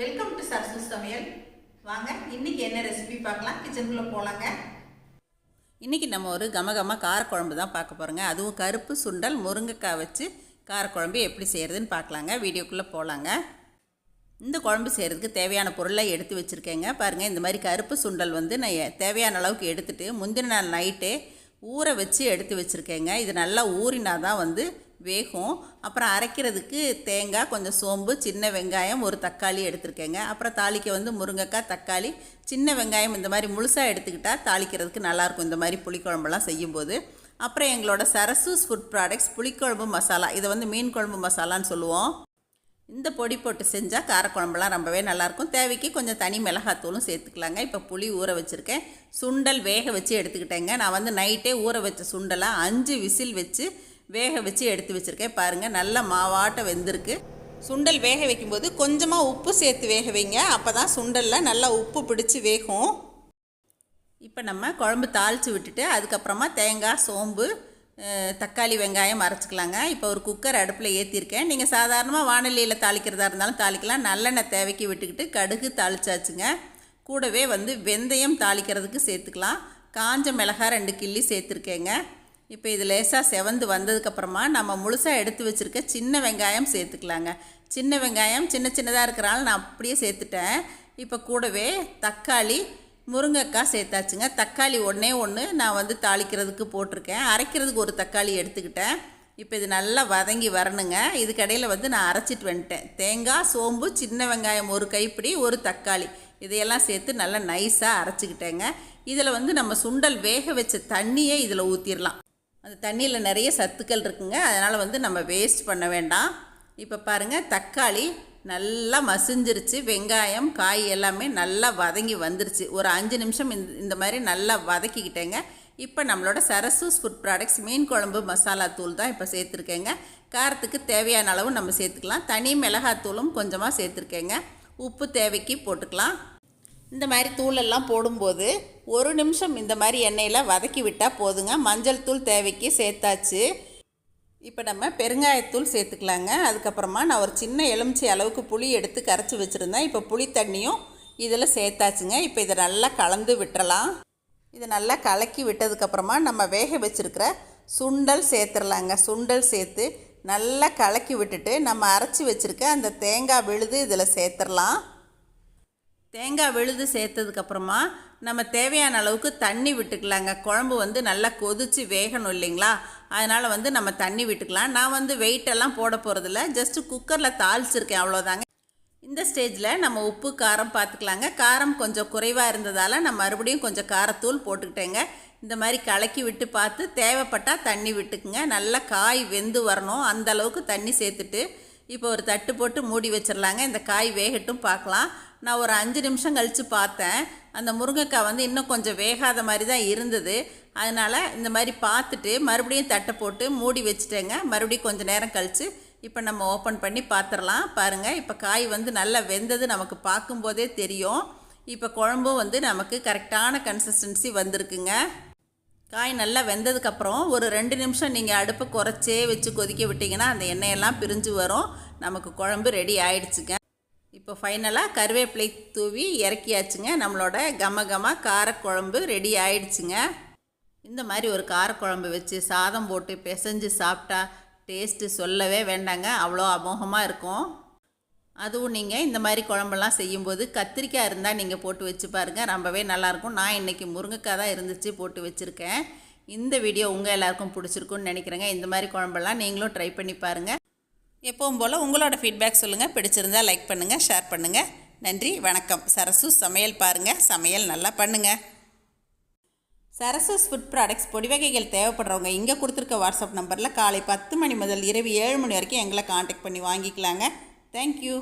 Welcome to Sarasu சமையல் வாங்க இன்னைக்கு என்ன ரெசிபி பார்க்கலாம்? கிச்சனுக்குள்ளே போகலாங்க இன்னைக்கு நம்ம ஒரு கமகம காரக்குழம்பு தான் பார்க்க போகிறோங்க அதுவும் கருப்பு சுண்டல் முருங்கைக்காய் வச்சு காரக்குழம்பு எப்படி செய்கிறதுன்னு பார்க்கலாங்க. வீடியோக்குள்ளே போகலாங்க இந்த குழம்பு செய்கிறதுக்கு தேவையான பொருளை எடுத்து வச்சுருக்கேங்க. பாருங்கள் இந்த மாதிரி கருப்பு சுண்டல் வந்து நான் தேவையான அளவுக்கு எடுத்துகிட்டு முந்தின நாள் நைட்டே ஊற வச்சு எடுத்து வச்சுருக்கேங்க. இது நல்லா ஊறினா தான் வந்து வேகும். அப்புறம் அரைக்கிறதுக்கு தேங்காய் கொஞ்சம் சோம்பு சின்ன வெங்காயம் ஒரு தக்காளி எடுத்திருக்கேங்க. அப்புறம் தாளிக்க வந்து முருங்கைக்காய் தக்காளி சின்ன வெங்காயம் இந்த மாதிரி முழுசாக எடுத்துக்கிட்டால் தாளிக்கிறதுக்கு நல்லாயிருக்கும். இந்த மாதிரி புளிக்குழம்பெல்லாம் செய்யும்போது. அப்புறம் எங்களோட சரசூஸ் ஃபுட் ப்ராடக்ட்ஸ் புளிக்குழம்பு மசாலா. இதை வந்து மீன் குழம்பு மசாலான்னு சொல்லுவோம். இந்த பொடி போட்டு செஞ்சால் காரக்குழம்புலாம் ரொம்பவே நல்லாயிருக்கும். தேவைக்கு கொஞ்சம் தனி மிளகாத்தூளும் சேர்த்துக்கலாங்க. இப்போ புளி ஊற வச்சுருக்கேன். சுண்டல் வேக வச்சு எடுத்துக்கிட்டேங்க. நான் வந்து நைட்டே ஊற வச்ச சுண்டலாக அஞ்சு விசில் வச்சு வேக வச்சு எடுத்து வச்சுருக்கேன். பாருங்கள் நல்ல மாவாட்ட வெந்திருக்கு. சுண்டல் வேக வைக்கும்போது கொஞ்சமாக உப்பு சேர்த்து வேக வைங்க. அப்போ தான் சுண்டலில் நல்லா உப்பு பிடிச்சி வேகும். இப்போ நம்ம குழம்பு தாளித்து விட்டுட்டு அதுக்கப்புறமா தேங்காய் சோம்பு தக்காளி வெங்காயம் அரைச்சிக்கலாங்க. இப்போ ஒரு குக்கர் அடுப்பில் ஏற்றிருக்கேன் நீங்கள் சாதாரணமாக வானொலியில் தாளிக்கிறதா இருந்தாலும் தாளிக்கலாம். நல்லெண்ணெய் தேவைக்கு விட்டுக்கிட்டு கடுகு தாளிச்சாச்சுங்க. கூடவே வந்து வெந்தயம் தாளிக்கிறதுக்கு சேர்த்துக்கலாம். காஞ்ச மிளகாய் ரெண்டு கிள்ளி சேர்த்துருக்கேங்க. இப்போ இது லேசாக செவந்து வந்ததுக்கப்புறமா நம்ம முழுசாக எடுத்து வச்சுருக்க சின்ன வெங்காயம் சேர்த்துக்கலாங்க. சின்ன வெங்காயம் சின்ன சின்னதாக இருக்கிறனால நான் அப்படியே சேர்த்துட்டேன். இப்போ கூடவே தக்காளி முருங்கைக்காய் சேர்த்தாச்சுங்க. தக்காளி ஒன்றே ஒன்று நான் வந்து தாளிக்கிறதுக்கு போட்டிருக்கேன். அரைக்கிறதுக்கு ஒரு தக்காளி எடுத்துக்கிட்டேன். இப்போ இது நல்லா வதங்கி வரணுங்க. இதுக்கடையில் வந்து நான் அரைச்சிட்டு வந்துட்டேன். தேங்காய் சோம்பு சின்ன வெங்காயம் ஒரு கைப்பிடி ஒரு தக்காளி. இதையெல்லாம் சேர்த்து நல்லா நைஸாக அரைச்சிக்கிட்டேங்க. இதில் வந்து நம்ம சுண்டல் வேக வச்ச தண்ணியே இதில் ஊற்றிடலாம் அந்த தண்ணியில் நிறைய சத்துக்கள் இருக்குங்க. அதனால் வந்து நம்ம வேஸ்ட் பண்ண வேண்டாம். இப்போ பாருங்கள் தக்காளி நல்லா மசிஞ்சிருச்சு. வெங்காயம் காய் எல்லாமே நல்லா வதங்கி வந்துருச்சு. ஒரு அஞ்சு நிமிஷம் இந்த இந்த மாதிரி நல்லா வதக்கிக்கிட்டேங்க. இப்போ நம்மளோட சரசூஸ் ஃபுட் ப்ராடக்ட்ஸ் மீன் குழம்பு மசாலா தூள் தான் இப்போ சேர்த்துருக்கேங்க. காரத்துக்கு தேவையான அளவு நம்ம சேர்த்துக்கலாம். தனி மிளகாத்தூளும் கொஞ்சமாக சேர்த்துருக்கேங்க. உப்பு தேவைக்கு போட்டுக்கலாம். இந்த மாதிரி தூளெல்லாம் போடும்போது ஒரு நிமிஷம் இந்த மாதிரி எண்ணெயில் வதக்கி விட்டால் போதுங்க. மஞ்சள் தூள் தேவைக்கு சேர்த்தாச்சு. இப்போ நம்ம பெருங்காயத்தூள் சேர்த்துக்கலாங்க. அதுக்கப்புறமா நான் ஒரு சின்ன எலுமிச்சை அளவுக்கு புளி எடுத்து கரைச்சி வச்சுருந்தேன். இப்போ புளி தண்ணியும் இதில் சேர்த்தாச்சுங்க. இப்போ இதை நல்லா கலந்து விட்டுறலாம். இதை நல்லா கலக்கி விட்டதுக்கப்புறமா நம்ம வேக வச்சுருக்கிற சுண்டல் சேர்த்துடலாங்க சுண்டல் சேர்த்து நல்லா கலக்கி விட்டுட்டு நம்ம அரைச்சி வச்சுருக்க அந்த தேங்காய் விழுது இதில் சேர்த்துடலாம் தேங்காய் விழுது சேர்த்ததுக்கப்புறமா நம்ம தேவையான அளவுக்கு தண்ணி விட்டுக்கலாங்க. குழம்பு வந்து நல்லா கொதித்து வேகணும் இல்லைங்களா? அதனால் வந்து நம்ம தண்ணி விட்டுக்கலாம். நான் வந்து வெயிட்டெல்லாம் போட போகிறதில்ல ஜஸ்ட்டு குக்கரில் தாளிச்சிருக்கேன் அவ்வளோதாங்க இந்த ஸ்டேஜில் நம்ம உப்பு காரம் பார்த்துக்கலாங்க காரம் கொஞ்சம் குறைவாக இருந்ததால் நான் மறுபடியும் கொஞ்சம் காரத்தூள் போட்டுக்கிட்டேங்க. இந்த மாதிரி கலக்கி விட்டு பார்த்து தேவைப்பட்டால் தண்ணி விட்டுக்குங்க. நல்லா காய் வெந்து வரணும். அந்தளவுக்கு தண்ணி சேர்த்துட்டு இப்போ ஒரு தட்டு போட்டு மூடி வச்சிடலாங்க. இந்த காய் வேகட்டும் பார்க்கலாம். நான் ஒரு அஞ்சு நிமிஷம் கழித்து பார்த்தேன். அந்த முருங்கைக்காய் வந்து இன்னும் கொஞ்சம் வேகாத மாதிரி தான் இருந்தது. அதனால் இந்த மாதிரி பார்த்துட்டு மறுபடியும் தட்டை போட்டு மூடி வச்சுட்டேங்க. மறுபடியும் கொஞ்சம் நேரம் கழித்து இப்போ நம்ம ஓப்பன் பண்ணி பார்த்துடலாம். பாருங்கள் இப்போ காய் வந்து நல்லா வெந்தது நமக்கு பார்க்கும்போதே தெரியும். இப்போ குழம்பும் வந்து நமக்கு கரெக்டான கன்சிஸ்டன்சி வந்திருக்குங்க. காய் நல்லா வெந்ததுக்கப்புறம் ஒரு ரெண்டு நிமிஷம் நீங்கள் அடுப்பை குறைச்சே வச்சு கொதிக்க விட்டிங்கன்னா அந்த எண்ணெயெல்லாம் பிரிஞ்சு வரும். நமக்கு குழம்பு ரெடி ஆயிடுச்சுங்க. இப்போ ஃபைனலாக கருவேப்பிலை தூவி இறக்கியாச்சுங்க. நம்மளோட கம கம காரக்குழம்பு ரெடி ஆயிடுச்சுங்க. இந்த மாதிரி ஒரு காரக்குழம்பு வச்சு சாதம் போட்டு பிசைஞ்சு சாப்பிட்டா டேஸ்ட்டு சொல்லவே வேண்டாங்க. அவ்வளோ அமோகமாக இருக்கும். அதுவும் நீங்கள் இந்த மாதிரி குழம்பெல்லாம் செய்யும்போது கத்திரிக்காய் இருந்தால் நீங்கள் போட்டு வச்சு பாருங்கள் ரொம்பவே நல்லாயிருக்கும். நான் இன்றைக்கி முருங்கைக்காய் தான் இருந்துச்சு போட்டு வச்சுருக்கேன். இந்த வீடியோ உங்கள் எல்லாருக்கும் பிடிச்சிருக்குன்னு நினைக்கிறேங்க. இந்த மாதிரி குழம்பெல்லாம் நீங்களும் ட்ரை பண்ணி பாருங்கள் எப்பவும் போல் உங்களோட ஃபீட்பேக் சொல்லுங்கள் பிடிச்சிருந்தா லைக் பண்ணுங்கள் ஷேர் பண்ணுங்கள் நன்றி வணக்கம். சரசு சமையல் பாருங்கள் சமையல் நல்லா பண்ணுங்கள் சரசஸ் ஃபுட் ப்ராடக்ட்ஸ் பொடி வகைகள் தேவைப்படுறவங்க இங்கே கொடுத்துருக்க வாட்ஸ்அப் நம்பரில் காலை பத்து மணி முதல் இரவு ஏழு மணி வரைக்கும் எங்களை காண்டாக்ட் பண்ணி வாங்கிக்கலாங்க. தேங்க்யூ